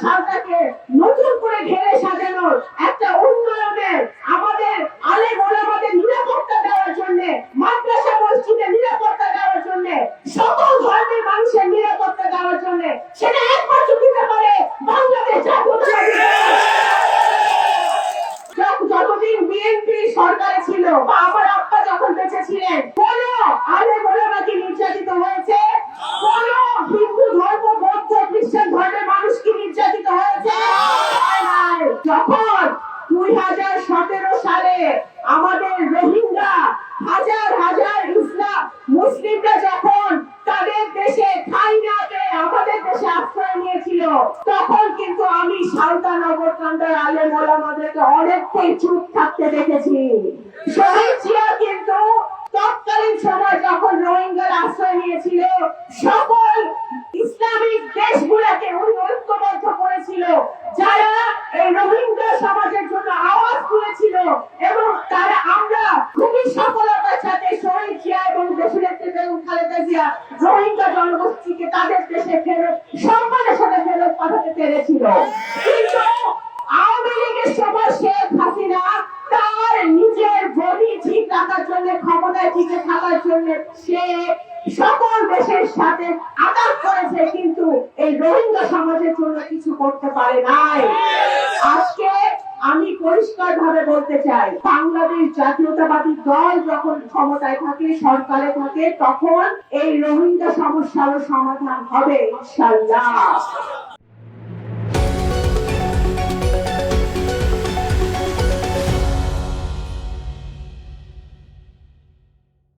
সারদাকে নতুন করে ঘেরে সাজানোর একটা উন্নয়নের আমাদের আলে আমাদের নিরাপত্তা দেওয়ার জন্য, মাদ্রাসা মসজিদে নিরাপত্তা দেওয়ার জন্য, সকল ধর্মের মানুষের নিরাপত্তা দেওয়ার জন্য, সেটা পারে বাংলাদেশ যতদিন বিএনপি সরকারে ছিল, বা আমার যখন বেঁচে ছিলেন আলে গোলামাকে নির্যাতিত হয়েছে যখন দুই হাজার সতেরো সালে আমাদের রোহিঙ্গা হাজার হাজার ইসলাম মুসলিমরা যখন তাদের দেশে ঠাই আমাদের দেশে আশ্রয় নিয়েছিল, তখন কিন্তু আমি সালতানগর কান্ডার আলে মোলামাদেরকে অনেকটাই চুপ থাকতে দেখেছি। শহীদ জিয়া কিন্তু তৎকালীন সময় যখন রোহিঙ্গার আশ্রয় নিয়েছিল সকল সমাজের জন্য আওয়াজ তুলেছিল এবং তারা আমরা খুবই সফলতার সাথে শহীদ জিয়া এবং দেশের নেত্রী বেগম খালেদা জিয়া রোহিঙ্গা জনগোষ্ঠীকে তাদের দেশে ফেরত, সম্মানের সাথে ফেরত পাঠাতে পেরেছিল। কিন্তু আওয়ামী লীগের সময় শেখ হাসিনা তার নিজের বডি ঠিক রাখার জন্য, ক্ষমতায় টিকে থাকার জন্য সে সকল দেশের সাথে আঘাত করেছে, কিন্তু এই রোহিঙ্গা সমাজের জন্য কিছু করতে পারে নাই। আজকে আমি পরিষ্কার ভাবে বলতে চাই, বাংলাদেশ জাতীয়তাবাদী দল যখন ক্ষমতায় থাকে, সরকারে থাকে, তখন এই রোহিঙ্গা সমস্যারও সমাধান হবে ইনশাল্লাহ